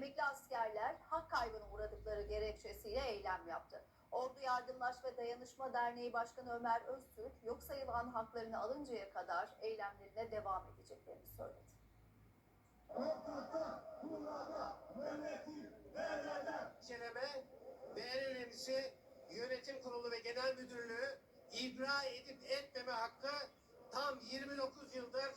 emekli askerler hak kaybına uğradıkları gerekçesiyle eylem yaptı. Ordu Yardımlaş ve Dayanışma Derneği Başkanı Ömer Öztürk, yok sayılan haklarını alıncaya kadar eylemlerine devam edeceklerini söyledi. inceleme ve en yönetim kurulu ve genel müdürlüğü ibra edip etmeme hakkı tam 29 yıldır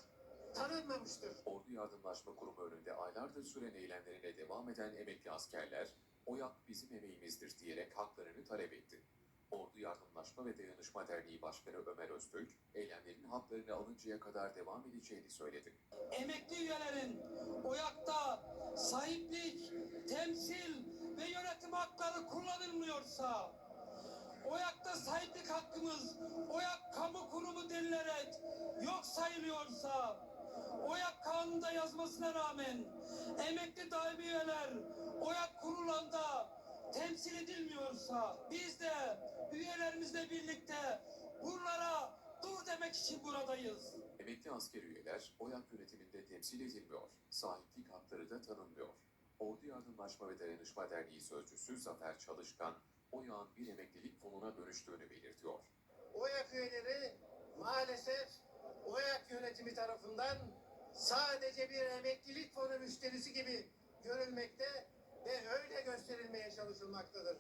tanınmamıştır. Ordu Yardımlaşma Kurumu önünde aylardır süren eylemlerine devam eden emekli askerler, OYAK bizim emeğimizdir diyerek haklarını talep etti. Ordu Yardımlaşma ve Dayanışma Derneği Başkanı Ömer Öztürk, eylemlerin haklarını alıncaya kadar devam edeceğini söyledi. emekli üyelerin OYAK'ta sahiplik, temsil ve yönetim hakları kullanılmıyorsa, OYAK'ta sahiplik hakkımız OYAK kamu kurumu denilerek yok sayılıyorsa, OYAK kanunda yazmasına rağmen emekli daimi üyeler OYAK kurulanda temsil edilmiyorsa, biz de üyelerimizle birlikte bunlara dur demek için buradayız. Emekli asker üyeler OYAK yönetiminde temsil edilmiyor, sahiplik hakları da tanınmıyor. Ordu Yardımlaşma ve Dayanışma Derneği Sözcüsü Zafer Çalışkan, OYAK'ın bir emeklilik fonuna dönüştüğünü belirtiyor. OYAK üyeleri maalesef yönetimi tarafından sadece bir emeklilik fonu müşterisi gibi görülmekte ve öyle gösterilmeye çalışılmaktadır.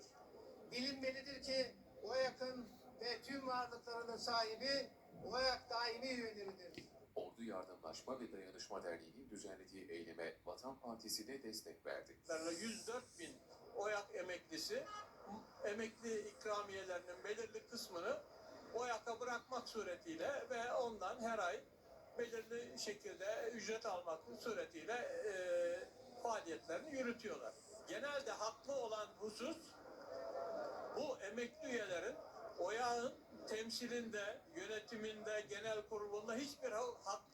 Bilinmelidir ki OYAK'ın ve tüm varlıklarının sahibi OYAK daimi üyeleridir. Ordu Yardımlaşma ve Dayanışma Derneği'nin düzenlediği eyleme Vatan Partisi de destek verdi. Larla 104 bin OYAK emeklisi emekli ikramiyelerinin belirli kısmını OYAK'a bırakmak suretiyle ve ondan her ay belirli şekilde ücret almak suretiyle e, faaliyetlerini yürütüyorlar. Genelde haklı olan husus bu emekli üyelerin OYAK'ın temsilinde, yönetiminde, genel kurulunda hiçbir olmaması.